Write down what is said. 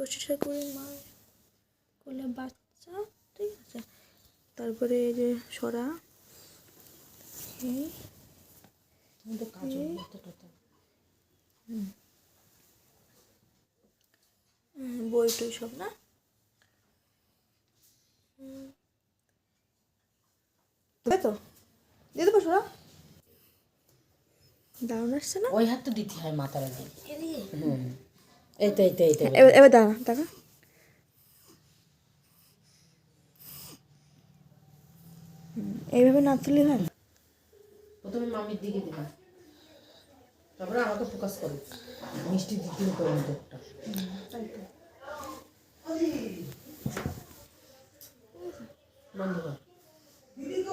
ষষ্ঠী ঠাকুরের মার কোলে বাচ্চা ঠিক আছে? তারপরে এই যে সরা বই টই সব না? তো? দিয়ে দেবো সরা? দারুণ আসছে না? ওই হাত তো দিতে হয় মাথার হুম। এই তো এই তো এই তো এবার দাঁড়া টাকা এইভাবে না তুলি হয় প্রথমে মামির দিকে দিবা তারপরে আমাকে ফোকাস করো। মিষ্টি দিতে তো একটা বন্ধ কর।